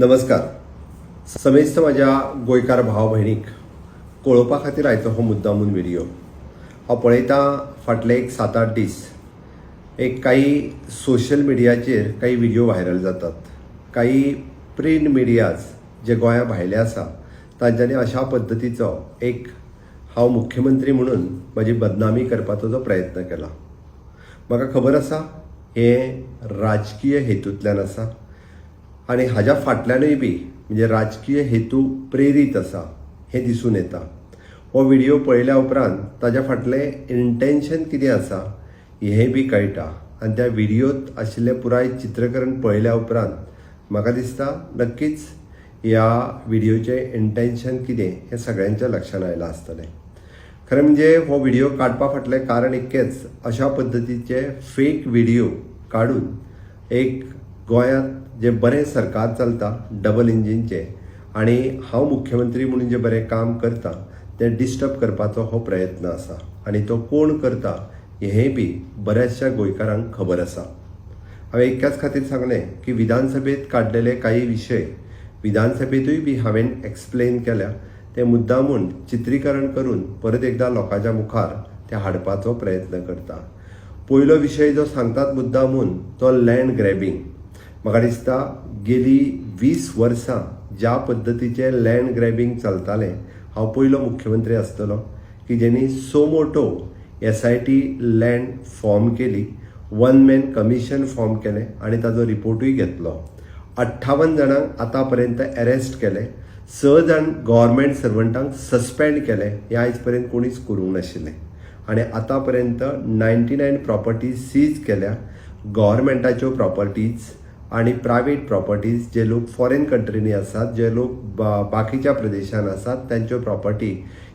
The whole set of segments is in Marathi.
नमस्कार. समेस्त माझ्या गोंयकार भाव भयणीक कळोवपा खातीर आयचो हो मुद्दामून व्हिडिओ. हांव पळयतां फाटले एक सात आठ दीस एक काही सोशल मिडियाचेर काही व्हिडिओ व्हायरल जातात. काही प्रिंट मिडियाज जे गोंया भायले आसा तांच्यांनी अशा पद्दतीचो एक हांव मुख्यमंत्री म्हणून म्हजी बदनामी करपाचो जो प्रयत्न केला. म्हाका खबर आसा हें राजकीय हेतूंतल्यान आसा. आनी हाज्या फाटल्यानूय बी म्हणजे राजकीय हेतू प्रेरीत आसा हें दिसून येता. हो व्हिडिओ पळयल्या उपरांत ताज्या फाटलें इंटेन्शन कितें आसा हें बी कळटा. आनी त्या व्हिडियोंत आशिल्लें पुराय चित्रकरण पळयल्या उपरांत म्हाका दिसता नक्कीच ह्या व्हिडियोचें इंटेन्शन कितें हें सगळ्यांच्या लक्षांत आयलां आसतलें. खरें म्हणजे हो व्हिडिओ काडपा फाटलें कारण इतकेंच अशा पद्दतीचे फेक व्हिडिओ काडून एक गोंयांत जे बरें सरकार चलता डबल इंजिनचे आनी हांव मुख्यमंत्री म्हणून जें बरें काम करता तें डिस्टर्ब करपाचो हो प्रयत्न आसा आनी तो कोण करता हेंय बी बऱ्याचशा गोंयकारांक खबर आसा हांवें एकाच खातीर सांगलें की विधानसभेत काडलेले काही विशय विधानसभेतूय बी हांवें एक्सप्लेन केल्या. ते मुद्दामून चित्रीकरण करून परत एकदा लोकांच्या मुखार ते हाडपाचो प्रयत्न करता. पयलो विशय जो सांगतात मुद्दामून तो लँड ग्रॅबिंग म्हाका दिसता गेली वीस वर्सां ज्या पद्दतीचें लँड ग्रॅबिंग चलतालें हांव पयलो मुख्यमंत्री आसतलो की जेणी suo motu S I T land form केली वन मॅन कमिशन फॉर्म केलें आनी ताजो रिपोर्टूय घेतलो. अठ्ठावन जाणांक आतां पर्यंत अरेस्ट केले स जाण गव्हर्मेंट सर्वंटांक सस्पेंड केले हे आयज पर्यंत कोणीच करूंक नाशिल्लें. आनी आतां पर्यंत नायन्टी नायन प्रॉपर्टीज सीज केल्या गव्हर्मेंटाच्यो प्रॉपर्टीज आनी प्रायवेट प्रॉपर्टीज जे लोक फॉरेन कंट्रीनी आसात जे लोक बा- बाकीच्या प्रदेशांत आसात त्यांच्यो प्रॉपर्टी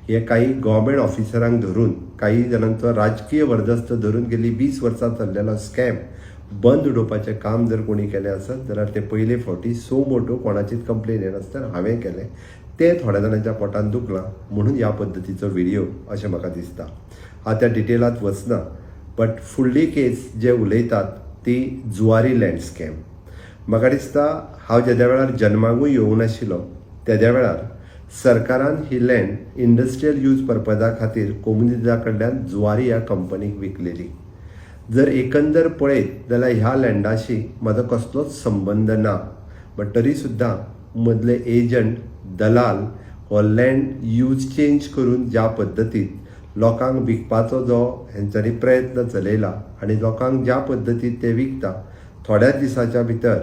हे काही गव्हर्मेंट ऑफिसरांक धरून काही जाणांचो राजकीय वर्दस्त धरून गेली वीस वर्सां चल्लेलो स्कॅम बंद उडोवपाचें काम जर कोणी केलें आसत जाल्यार ते पयले फावटी सो मोटो कोणाचीच कंप्लेन येनासतना हांवें केलें तें थोड्या जाणांच्या पोटांत दुखलां म्हणून ह्या पद्दतीचो व्हिडिओ अशें म्हाका दिसता. हांव त्या डिटेलांत वचना बट फुडली केस जे उलयतात ती जुवारी लँड स्कॅम म्हाका दिसता हांव जेद्या वेळार जन्माकूय येवंक नाशिल्लो तेद्या वेळार सरकारान ही लँड इंडस्ट्रियल यूज पर्पजा खातीर कोमुनिजा कडल्यान जुवारी ह्या कंपनीक विकलेली. जर एकंदर पळयत जाल्यार ह्या लँडाशी म्हजो कसलोच संबंद ना बट तरी सुद्दां मदले एजंट दलाल हो लँड यूज चेंज करून ज्या पद्दतीन लोकांक विकपाचो जो हेंच्यांनी प्रयत्न चलयला आनी लोकांक ज्या पद्दतीन ते विकता थोड्याच दिसाच्या भितर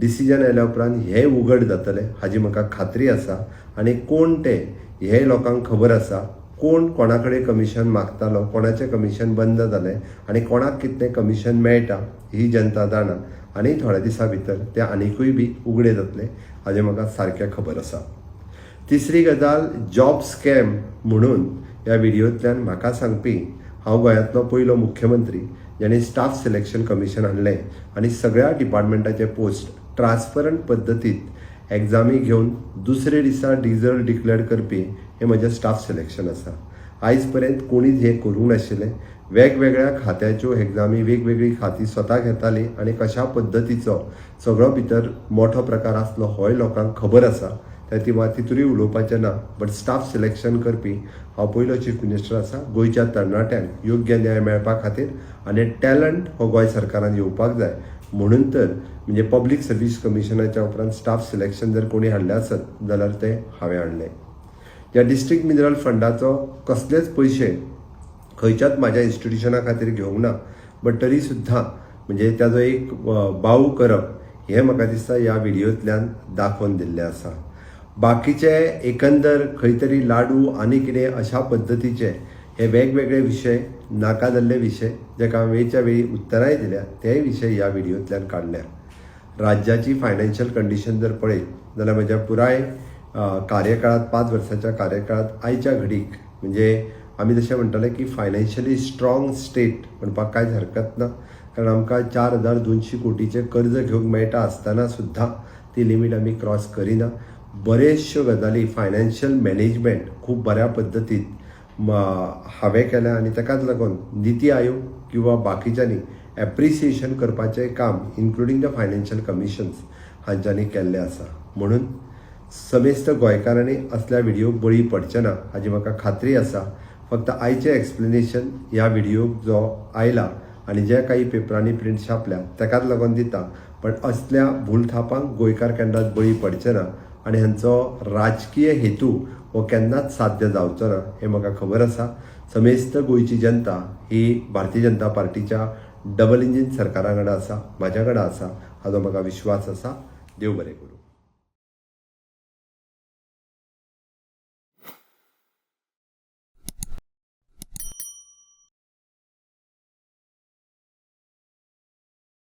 डिसिजन आयल्या उपरांत हे उघड जातलें. हाजी म्हाका खात्री आसा आनी कोण ते हे लोकांक खबर आसा. कोण कोणा कडेन कमिशन मागतालो कोणाचें कमिशन बंद जालें आनी कोणाक कितलें कमिशन मेळटा ही जनता जाणा. आनी थोड्या दिसा भितर ते आनिकूय बी उगडे जातले. हाजें म्हाका सारकें खबर आसा. तिसरी गजाल जॉब स्कॅम म्हणून. ह्या व्हिडियोंतल्यान म्हाका सांगपी हांव गोंयांतलो पयलो मुख्यमंत्री. यांनी स्टाफ सिलेक्शन कमिशन हाडलें आनी सगळ्या डिपार्टमेंटाचे पोस्ट ट्रान्सपरंट पद्दतीत एग्जामी घेवन दुसरे दिसा रिजल्ट डिक्लेअर करपी हें म्हजें स्टाफ सिलेक्शन आसा आयज पर्यंत कोणीच हें करूंक नाशिल्लें वेगवेगळ्या खात्याच्यो एग्जामी वेगवेगळी खातीं स्वता घेतालीं आनी कशा पद्दतीचो सगळो भितर मोठो प्रकार आसलो होय लोकांक खबर आसा त्या ती तितूरय उलोवपाचें ना बट स्टाफ सिलेक्शन करपी. हांव पयलो चीफ मिनिस्टर आसा गोंयच्या तरणाट्यांक योग्य न्याय मेळपा खातीर आनी टॅलंट हो गोंय सरकारान येवपाक जाय. म्हणून तर म्हणजे पब्लीक सर्वीस कमिशनाच्या उपरांत स्टाफ सिलेक्शन जर कोणी हाडलें आसत जाल्यार तें हांवें हाडलें. ह्या डिस्ट्रिक्ट मिनरल फंडाचो कसलेच पयशे खंयच्याच म्हाज्या इन्स्टिट्युशना खातीर घेवंक ना बट तरी सुद्दां म्हणजे ताजो एक बाऊ करप हें म्हाका दिसता ह्या व्हिडियोंतल्यान दाखोवन दिल्लें आसा. बाकीचे एकंदर खंय तरी लाडू आनी कितें अशा पद्दतीचे हे वेगवेगळे विशय नाका जाल्ले विशय जेका वेळच्या वेळी उत्तराय दिल्या तेय विशय ह्या व्हिडिओंतल्यान काडल्यात राज्याची फायनान्शियल कंडिशन जर पळयत जाल्यार म्हज्या पुराय कार्यकाळांत कार्यकाळात पांच वर्साच्या कार्यकाळात आयच्या घडीक म्हणजे आमी जशें म्हणटाले की फायनान्शियली स्ट्रॉंग स्टेट म्हणपाक कांयच हरकत ना कारण आमकां चार हजार दोनशी कोटीचें कर्ज घेवंक मेळटा आसतना सुद्दां ती लिमीट आमी क्रॉस करिना. बरेचश्यो गजाली फायनान्शियल मॅनेजमेंट खूब बऱ्या पद्दतीत हांवें केल्या आनी ताकाच लागून निती आयोग किंवा बाकीच्यांनी एप्रिसिएशन करपाचें काम इन्क्लुडींग द फायनान्शियल कमिशन्स हांच्यांनी केल्लें आसा. म्हणून समेस्त गोंयकारांनी असल्या व्हिडिओक बळी पडचे ना हाची म्हाका खात्री आसा. फक्त आयचें एक्सप्लेनेशन ह्या व्हिडिओक जो आयला आनी जे काही पेपरांनी प्रिंट छापल्या ताकाच लागून दिता. पण असल्या भूलथापांक गोंयकार केन्नाच बळी पडचे ना आनी हांचो राजकीय हेतू हो केन्नाच साध्य जावचो ना हें म्हाका खबर आसा समेस्त गोंयची जनता ही भारतीय जनता पार्टीच्या डबल इंजीन सरकारा कडेन आसा म्हाज्या कडेन आसा हाचो म्हाका विश्वास आसा देव बरें करूं.